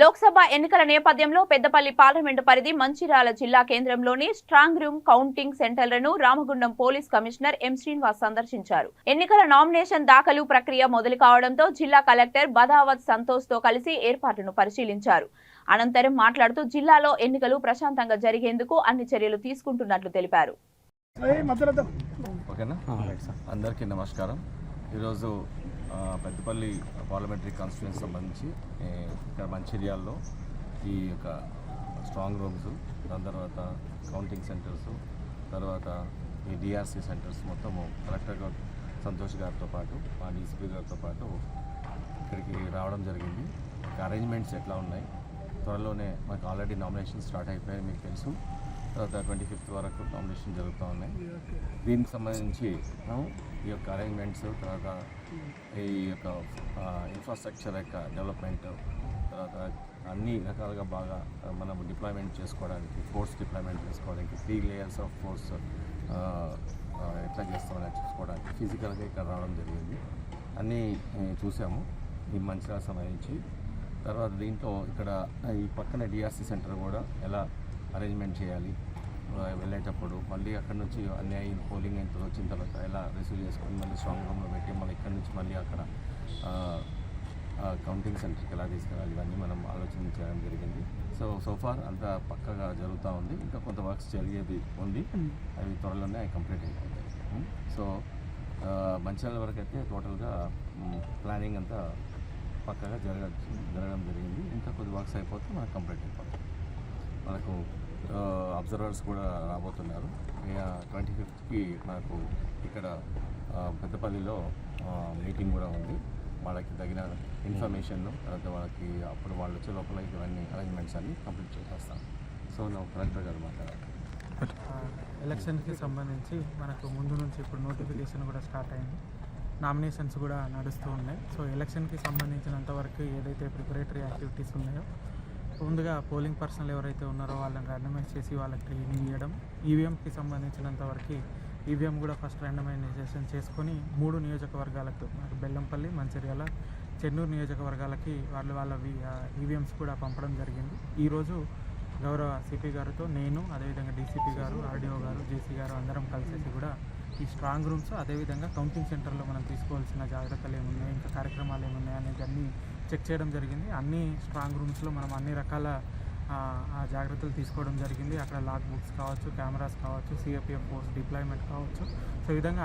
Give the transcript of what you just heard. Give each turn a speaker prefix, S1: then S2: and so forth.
S1: లోక్సభ ఎన్నికల నేపథ్యంలో పెద్దపల్లి పార్లమెంటు పరిధి మంచిర్యాల జిల్లా కేంద్రంలోని strong room counting సెంటర్లను Ramagundam police commissioner M Srinivas సందర్శించారు. ఎన్నికల నామినేషన్ దాఖలు ప్రక్రియ మొదలు కావడంతో జిల్లా కలెక్టర్ బదావత్ సంతోష్తో కలిసి ఏర్పాట్లను పరిశీలించారు. అనంతరం మాట్లాడుతూ జిల్లాలో ఎన్నికలు ప్రశాంతంగా జరిగేందుకు అన్ని చర్యలు తీసుకుంటున్నట్లు తెలిపారు.
S2: ఓకేనా? అందరికీ నమస్కారం. ఈరోజు పెద్దపల్లి పార్లమెంటరీ కాన్స్టిట్యూన్స్ సంబంధించి ఇక్కడ మంచిర్యాల్లో ఈ యొక్క స్ట్రాంగ్ రూమ్స్ దాని తర్వాత కౌంటింగ్ సెంటర్స్ తర్వాత ఈ డిఆర్సీ సెంటర్స్ మొత్తము కలెక్టర్ గారు సంతోష్ గారితో పాటు మా డీసీపీ గారితో పాటు ఇక్కడికి రావడం జరిగింది. అరేంజ్మెంట్స్ ఎట్లా ఉన్నాయి? త్వరలోనే మాకు ఆల్రెడీ నామినేషన్ స్టార్ట్ అయిపోయాయి మీకు తెలుసు. తర్వాత ట్వంటీ ఫిఫ్త్ వరకు నామినేషన్ జరుగుతూ ఉన్నాయి. దీనికి సంబంధించి మనం ఈ యొక్క అరేంజ్మెంట్స్ తర్వాత ఈ యొక్క ఇన్ఫ్రాస్ట్రక్చర్ యొక్క డెవలప్మెంట్ తర్వాత అన్ని రకాలుగా బాగా మనం డిప్లాయ్మెంట్ చేసుకోవడానికి ఫోర్స్ డిప్లాయ్మెంట్ చేసుకోవడానికి త్రీ లేయర్స్ ఆఫ్ ఫోర్స్ ఎట్లా చేస్తామని చూసుకోవడానికి ఫిజికల్గా ఇక్కడ రావడం జరిగింది. అన్నీ చూసాము. ఈ మంచిగా సంబంధించి. తర్వాత దీంట్లో ఇక్కడ ఈ పక్కన డిఆర్సీ సెంటర్ కూడా ఎలా అరేంజ్మెంట్ చేయాలి. వెళ్ళేటప్పుడు మళ్ళీ అక్కడ నుంచి అన్ని అయిన పోలింగ్ అయిన తర్వాత వచ్చిన తర్వాత ఎలా రిసీవ్ చేసుకొని మళ్ళీ స్ట్రాంగ్ రూమ్లో పెట్టి మళ్ళీ ఇక్కడ నుంచి మళ్ళీ అక్కడ కౌంటింగ్ సెంటర్కి ఎలా తీసుకెళ్ళాలి ఇవన్నీ మనం ఆలోచన చేయడం జరిగింది. సో సోఫార్ అంతా పక్కగా జరుగుతూ ఉంది. ఇంకా కొంత వర్క్స్ జరిగేది ఉంది. అవి త్వరలోనే అవి కంప్లీట్ అయిపోతాయి సో మంచిర్యాల వరకు అయితే టోటల్గా ప్లానింగ్ అంతా పక్కగా జరగ జరగడం జరిగింది. ఇంకా కొద్ది వర్క్స్ అయిపోతే మనకు కంప్లీట్ అయిపోతుంది మనకు అబ్జర్వర్స్ కూడా రాబోతున్నారు. ట్వంటీ ఫిఫ్త్కి మనకు ఇక్కడ పెద్దపల్లిలో మీటింగ్ కూడా ఉంది. వాళ్ళకి తగిన ఇన్ఫర్మేషన్ తర్వాత వాళ్ళకి అప్పుడు వాళ్ళు వచ్చే లోపల ఇవన్నీ అరేంజ్మెంట్స్ అన్ని కంప్లీట్ చేసేస్తాం. సో నా కలెక్టర్ గారు మాట్లాడాలి
S3: ఎలక్షన్కి సంబంధించి మనకు ముందు నుంచి ఇప్పుడు నోటిఫికేషన్ కూడా స్టార్ట్ అయింది. నామినేషన్స్ కూడా నడుస్తూ ఉన్నాయి. సో ఎలక్షన్కి సంబంధించినంత వరకు ఏదైతే ప్రిపరేటరీ యాక్టివిటీస్ ఉన్నాయో ముందుగా పోలింగ్ పర్సనల్ ఎవరైతే ఉన్నారో వాళ్ళని ర్యాండమైజ్ చేసి వాళ్ళకి ట్రైనింగ్ ఇవ్వడం. ఈవీఎంకి సంబంధించినంత వరకు ఈవీఎం కూడా ఫస్ట్ ర్యాండమైజేషన్ చేసుకొని మూడు నియోజకవర్గాలకు మనకు బెల్లంపల్లి మంచిర్యాల చెన్నూరు నియోజకవర్గాలకి వాళ్ళు వాళ్ళ ఈవీఎంస్ కూడా పంపడం జరిగింది. ఈరోజు గౌరవ సిపి గారితో నేను అదేవిధంగా డీసీపీ గారు ఆర్డీఓ గారు జేసీ గారు అందరం కలిసేసి కూడా ఈ స్ట్రాంగ్ రూమ్స్ అదేవిధంగా కౌంటింగ్ సెంటర్లో మనం తీసుకోవాల్సిన జాగ్రత్తలు ఏమున్నాయి ఇంకా కార్యక్రమాలు ఏమున్నాయి అనేది అన్నీ చెక్ చేయడం జరిగింది. అన్ని స్ట్రాంగ్ రూమ్స్లో మనం అన్ని రకాల జాగ్రత్తలు తీసుకోవడం జరిగింది. అక్కడ లాక్ బుక్స్ కావచ్చు కెమెరాస్ కావచ్చు సిఎపిఎఫ్ ఫోర్స్ డిప్లాయ్మెంట్ కావచ్చు. సో ఈ విధంగా